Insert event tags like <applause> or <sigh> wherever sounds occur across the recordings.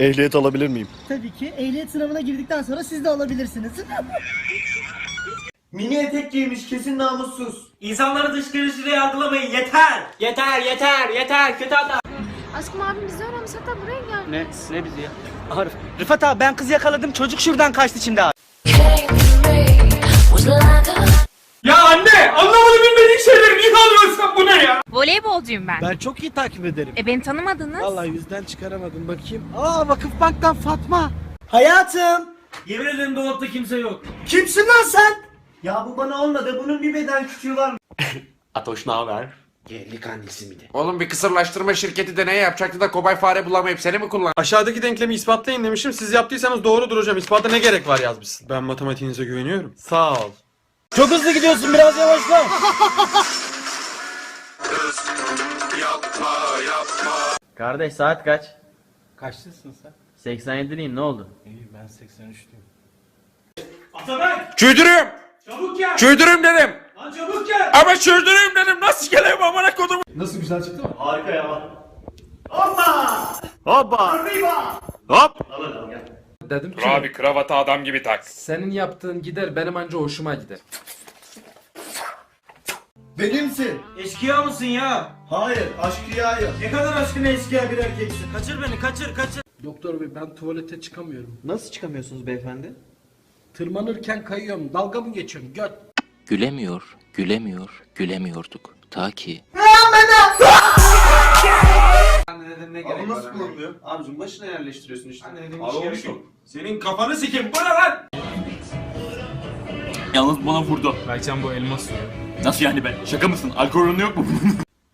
Ehliyet alabilir miyim? Tabii ki ehliyet sınavına girdikten sonra siz de alabilirsiniz. Mini etek giymiş kesin namussuz. İnsanları dış görünüşüyle yargılamayın yeter. Yeter yeter yeter kötü adam. Aşkım abim bizi öğrenmiş hatta buraya gel. Ne? Ne bizi ya? Rıfat abi ben kız yakaladım çocuk şuradan kaçtı şimdi abi. Ya? Voleybolcuyum ben. Ben çok iyi takip ederim. E beni tanımadınız. Vallahi yüzden çıkaramadım bakayım. Aa Vakıfbank'tan Fatma. Hayatım. Yemin ederim dolapta kimse yok. Kimsin lan sen? Ya bu bana olmadı bunun bir beden küçüğü var mı? <laughs> Atoş ne haber? Gellik annesi mi de? Oğlum bir kısırlaştırma şirketi deney yapacaktı da kobay fare bulamayıp seni mi kullan? Aşağıdaki denklemi ispatlayın demişim. Siz yaptıysanız doğrudur hocam. İspata ne gerek var yazmışsın. Ben matematiğinize güveniyorum. Sağ ol. Çok hızlı gidiyorsun biraz yavaşla. <laughs> Kardeş saat kaç? Kaçlısın sen? 87'liyim ne oldu? İyi ben 83'lüyüm. Ataberk Çöldürüyorum! çabuk gel. Çöldürüyorum dedim! Lan çabuk gel. Ama çöldürüyorum dedim! Nasıl geleyim amına kodum? Harika ya. Dedim ki Abi kravatı adam gibi tak. senin yaptığın gider benim anca hoşuma gider. Benimsin. Eşkıya mısın ya? Hayır aşkıyayım. Ne kadar aşkına eşkıya bir erkeksin. Kaçır beni kaçır kaçır. Doktor bey ben tuvalete çıkamıyorum. Nasıl çıkamıyorsunuz beyefendi? Tırmanırken kayıyorum. Dalga mı geçiyorum? Göt. Gülemiyor, gülemiyor, gülemiyorduk. Ta ki Abi nasıl kullanılıyor? Abicim başına yerleştiriyorsun işte. Anne dedim Abi gerek yok. Senin kafanı sikim. Bu ne lan? Yalnız bana vurdu. Berkcan bu elmas suyu. Nasıl yani ben? Şaka mısın? Alkol oranı yok mu?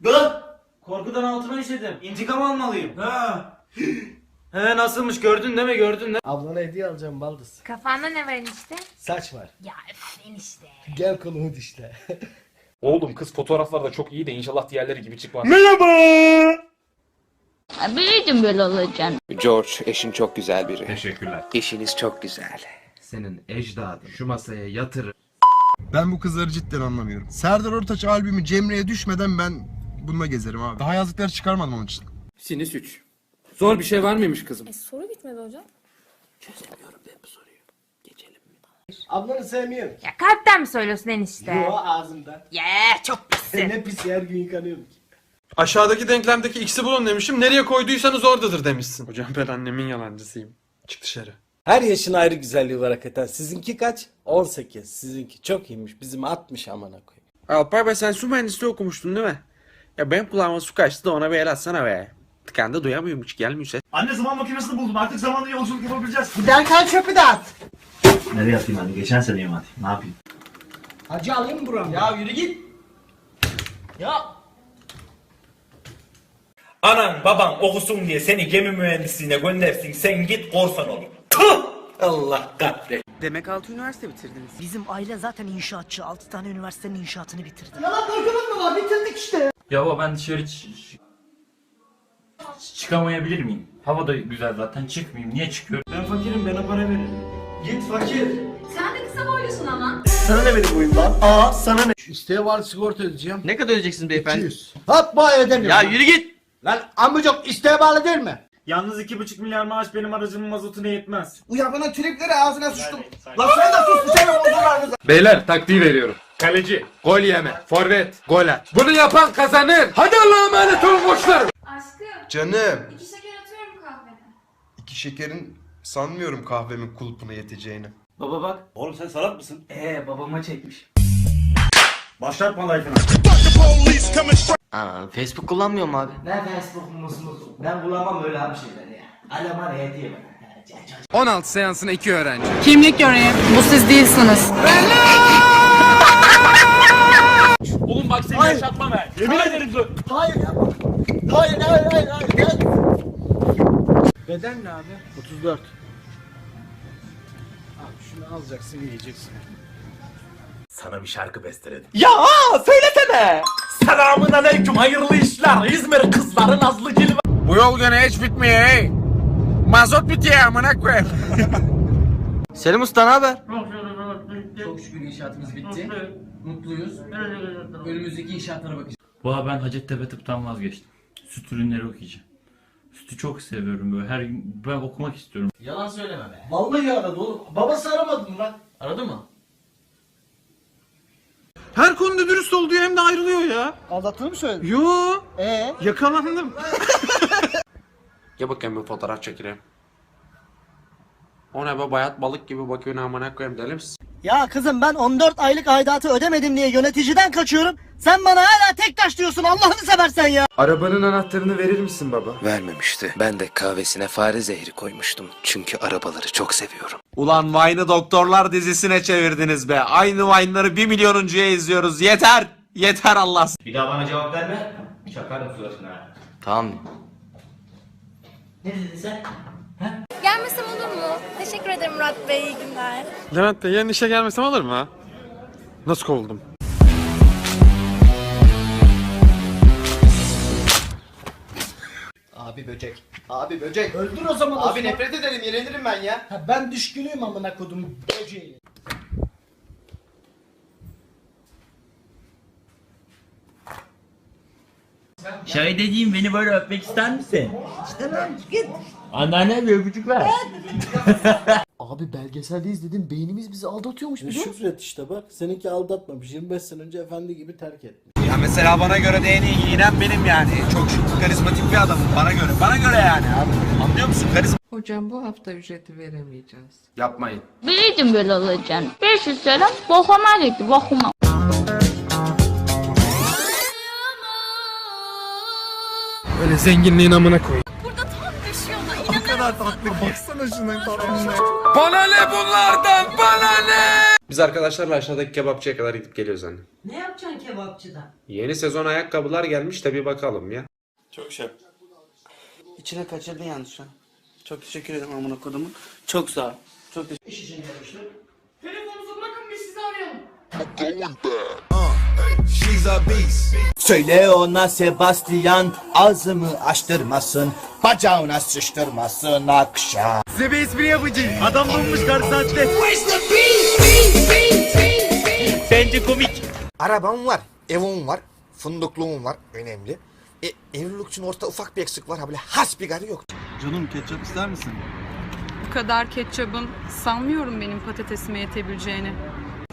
<laughs> Korkudan altıma işledim. İntikam almalıyım. Ha. <gasps> He nasılmış gördün değil mi gördün değil mi? Ablana hediye alacağım baldız. Kafanda ne var enişte? Saç var. Ya öf enişte. Gel kolumu dişle. <laughs> Oğlum kız fotoğraflarda çok iyi de inşallah diğerleri gibi çıkmaz. Biliyordum böyle olacağını. George eşin çok güzel biri. Teşekkürler. Eşiniz çok güzel. Senin ecdadın şu masaya yatırır. Ben bu kızları cidden anlamıyorum. Serdar Ortaç albümü Cemre'ye düşmeden ben bununla gezerim abi. Daha yazdıkları çıkarmadım onun için. Sinüs 3. Zor bir şey var mıymış kızım? E, soru bitmedi hocam. Ablanı sevmiyorum. Ya kalpten mi söylüyorsun enişte? Yo ağzımdan. Ya çok pissin. ne pis her gün yıkanıyorum ki. Aşağıdaki denklemdeki x'i bulun demişim. Nereye koyduysanız oradadır demişsin. Hocam ben annemin yalancısıyım. Çık dışarı. Her yaşın ayrı güzelliği var hakikaten. Sizinki kaç? 18. Sizinki çok iyiymiş. Bizim 60 amına koyayım. Alpay be sen su mühendisliği okumuştun değil mi? Ya benim kulağıma su kaçtı da ona bir el atsana be. Tıkandı duyamıyorum hiç gelmiyor ses. Anne zaman makinesini buldum. Artık zamanla yolculuk yapabileceğiz. Giderken çöpü de at. Nereye atayım anne? Geçen seneye mi atayım? Ne yapayım? Hacı alayım mı buramı? Ya yürü git. Anan baban okusun diye seni gemi mühendisliğine göndersin. Sen git korsan ol. Allah kahretsin. Demek altı üniversite bitirdiniz. Bizim aile zaten inşaatçı. 6 tane üniversitenin inşaatını bitirdi. Ya baba ben dışarı çıkamayabilir miyim? Hava da güzel zaten çıkmayayım. Niye çıkıyorum? Ben fakirim bana para verin. Git fakir. Sen de kısa boylusun ama. Sana ne benim boyum lan? Aa sana ne? İsteğe var sigorta ödeyeceğim. Ne kadar ödeyeceksiniz beyefendi? 200. Hop bu ay ödemiyorum. Ya yürü git. Lan amcık isteğe bağlı değil mi? Yalnız iki buçuk milyar maaş benim aracımın mazotuna yetmez. Uyan bana tripleri ağzına sıçtım. Lan sen de sus bir şey Beyler taktiği veriyorum. Kaleci, gol yeme, forvet, gol at. Bunu yapan kazanır. Hadi Allah'a emanet olun boşlar. Aşkım Canım. iki şeker atıyorum kahvene. iki şekerin sanmıyorum kahvemin kulpuna yeteceğini. Baba bak. Oğlum sen salak mısın? Ee babama çekmiş. Başlatma life'ını. Aa, Facebook kullanmıyorum abi. Ne Facebook musunuz? Ben bulamam öyle bir şeyler ya. Alema ne hediye bana. 16 seansına 2 öğrenci. Kimlik göreyim. Bu siz değilsiniz. Oğlum bak seni yaşatmam ben. Yemin ederim dur. Hayır yapma. Hayır hayır hayır hayır. Gel. Beden ne abi? 34. Abi şunu alacaksın yiyeceksin. Sana bir şarkı besteledim. Ya söylesene. Selamun aleyküm hayırlı işler. İzmir kızları nazlı gelin. Bu yol gene hiç bitmiyor hey. Mazot bitiyor amına koyayım. <laughs> Selim Usta ne haber? Çok şükür inşaatımız bitti. Mutluyuz. Önümüzdeki inşaatlara bakacağız. Baba ben Hacettepe tıptan vazgeçtim. Süt ürünleri okuyacağım. Sütü çok seviyorum böyle. Her gün ben okumak istiyorum. Yalan söyleme be. Vallahi aradı oğlum. Babası aramadı mı lan? Aradı mı? Her konuda dürüst ol diyor hem de ayrılıyor ya. Aldattığını mı söyledin? Yo Ee? yakalandım. <laughs> Gel bakayım bir fotoğraf çekireyim. O ne be bayat balık gibi bakıyorsun amına koyayım deli misin? Ya kızım ben 14 aylık aidatı ödemedim diye yöneticiden kaçıyorum. Sen bana hala tek taş diyorsun Allah'ını seversen ya. Arabanın anahtarını verir misin baba? Vermemişti. Ben de kahvesine fare zehri koymuştum. Çünkü arabaları çok seviyorum. Ulan Vine'ı Doktorlar dizisine çevirdiniz be. Aynı Vine'ları bir milyonuncuya izliyoruz. Yeter. Yeter Allah. Bir daha bana cevap verme. Çakarım suratına. Tamam. Ne dedin sen? Gelmesem olur mu? Teşekkür ederim Murat Bey. İyi günler. Levent de yarın işe gelmesem olur mu ha? Nasıl kovuldum? Abi böcek. Abi böcek. Öldür o zaman Abi nefret ederim yenilirim ben ya. Ha, ben düşkünüyüm amına kodum böceği. Şöyle dediğim beni böyle öpmek ister misin? İstemem git. Anneanne bir öpücük ver. <laughs> Abi belgeselde izledim beynimiz bizi aldatıyormuş biliyor musun? Şükret işte bak. Seninki aldatmamış. 25 sene önce efendi gibi terk etmiş. Ya mesela bana göre de en iyi giyinen benim yani. Çok şık, karizmatik bir adamım bana göre. Bana göre yani abi. Anlıyor musun? Karizma. Hocam bu hafta ücreti veremeyeceğiz. Yapmayın. Biliyordum böyle olacağını. 500 lira bakıma gitti bakıma. Öyle zenginliğin amına koy. Kadar tatlı baksana şunun tatlına. Bana ne bunlardan bana ne? Biz arkadaşlarla aşağıdaki kebapçıya kadar gidip geliyoruz anne. Ne yapacaksın kebapçıda? Yeni sezon ayakkabılar gelmiş de bir bakalım ya. İçine kaçırdın yalnız şu an. Çok teşekkür ederim amına kodumun. Çok sağ ol. Çok teşekkür Söyle ona Sebastian ağzımı açtırmasın, bacağına sıçtırmasın akşam. Size bir espri yapacağım. Adam bulmuş saatte. Bence komik. Arabam var, evim var, fındıklığım var, önemli. E, evlilik için orta ufak bir eksik var ha böyle has bir garı yok. Canım ketçap ister misin? Bu kadar ketçabın sanmıyorum benim patatesime yetebileceğini.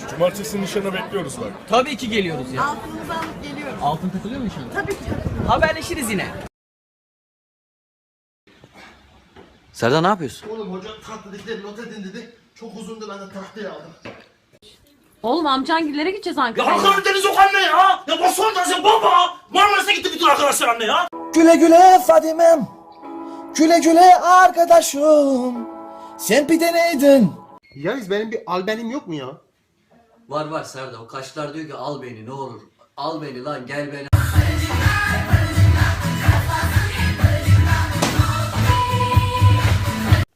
Cumartesi nişana bekliyoruz bak. Tabii ki geliyoruz ya. Altınızı alıp geliyorum. Altın takılıyor mu nişanda? Tabii ki. Haberleşiriz yine. Serdar ne yapıyorsun? Oğlum hoca tatlıdaki not edin dedi. Çok uzundu ben de tahtaya aldım. Oğlum amcangillere gideceğiz Ya Ankara'ya. Karadeniz yok anne ya! Ya basın ortasın baba! Marmaris'e gitti bütün arkadaşlar anne ya! Güle güle Fadimem. Güle güle arkadaşım. Sen bir deneydin. Yalnız benim bir albenim yok mu ya? Var var Serdar. O kaşlar diyor ki al beni ne olur. Al beni lan gel beni.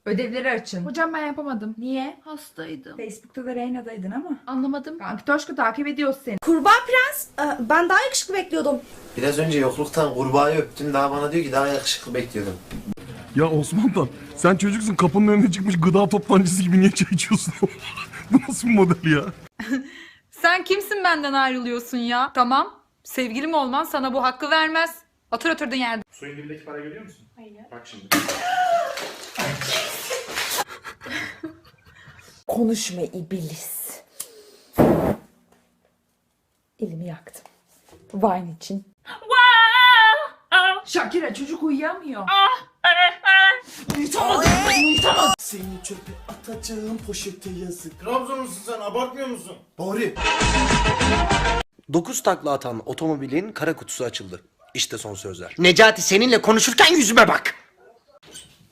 Ödevleri açın. Hocam ben yapamadım. Niye? Hastaydım. Facebook'ta da Reyna'daydın ama. Anlamadım. Kanki Toşku takip ediyoruz seni. Kurbağa prens. Ben daha yakışıklı bekliyordum. Biraz önce yokluktan kurbağayı öptüm daha bana diyor ki daha yakışıklı bekliyordum. Ya Osman'dan sen çocuksun kapının önüne çıkmış gıda toptancısı gibi niye çay içiyorsun? <laughs> <laughs> Bu nasıl bir model ya? <laughs> Sen kimsin benden ayrılıyorsun ya? Tamam. Sevgilim olman sana bu hakkı vermez. Otur oturduğun yerde. Suyun dibindeki para görüyor musun? Hayır. Bak şimdi. <laughs> Konuşma iblis. Elimi yaktım. Wine için. Şakira çocuk uyuyamıyor. Seni çöpe atacağım poşete yazık. Trabzonlusun sen abartmıyor musun? Doğru. 9 takla atan otomobilin kara kutusu açıldı. İşte son sözler. Necati seninle konuşurken yüzüme bak.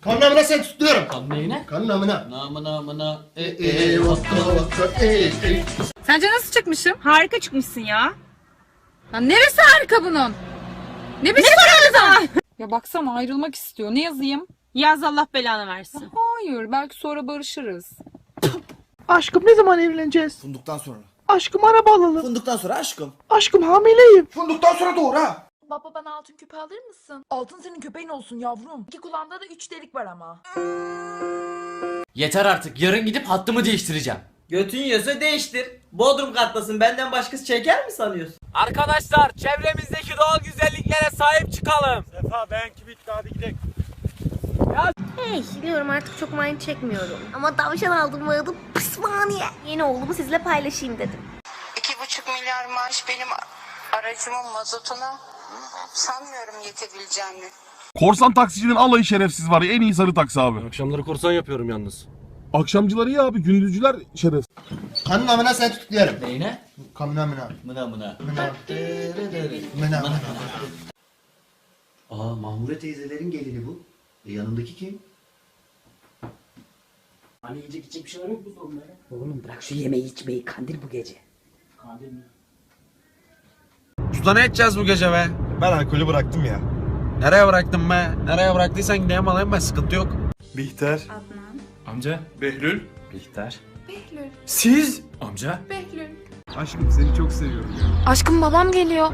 Kan namına sen tutuyorum. Kan neyine? Kan namına. Sence nasıl çıkmışım? Harika çıkmışsın ya. Lan neresi harika bunun? Ne biçim harika? ya baksana ayrılmak istiyor. Ne yazayım? Yaz Allah belanı versin. Hayır belki sonra barışırız. Aşkım ne zaman evleneceğiz? Funduktan sonra. Aşkım araba alalım. Funduktan sonra aşkım. Aşkım hamileyim. Funduktan sonra doğru ha. Baba bana altın küpe alır mısın? Altın senin köpeğin olsun yavrum. İki kulağında da üç delik var ama. Yeter artık. Yarın gidip hattımı değiştireceğim. Götün yiyorsa değiştir. Bodrum katlasın benden başkası çeker mi sanıyorsun? Arkadaşlar çevremizdeki doğal güzelliklere sahip çıkalım. Sefa ben bitti hadi gidelim. Hey, biliyorum artık çok mind çekmiyorum. Ama tavşan aldım ve adı pısmaniye. Yeni oğlumu sizle paylaşayım dedim. İki buçuk milyar maaş benim aracımın mazotuna sanmıyorum yetebileceğini. Korsan taksicinin alayı şerefsiz var ya en iyi sarı taksi abi. Akşamları korsan yapıyorum yalnız. Akşamcıları iyi abi gündüzcüler şerefsiz. Kanun amına sen tutukluyorum. Neyine? Kanun amına. Mına mına. Mına. Mına. Aa Mahmure teyzelerin gelini bu. E, yanındaki kim? Hani yiyecek içecek bir şeyler yok mu onlara? Oğlum bırak şu yemeği içmeyi kandil bu gece. Kandil mi? Usta ne edeceğiz bu gece be? Ben alkolü bıraktım ya. Nereye bıraktın be? Nereye bıraktıysan gideyim alayım ben sıkıntı yok. Bihter. Amca. Behlül. Bihter. Behlül, Siz? Amca. Behlül. Aşkım seni çok seviyorum ya. Aşkım babam geliyor.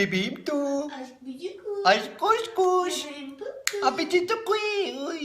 Bebeğim tu. Aşk büyük Aşk koş koş. Apetito kuy.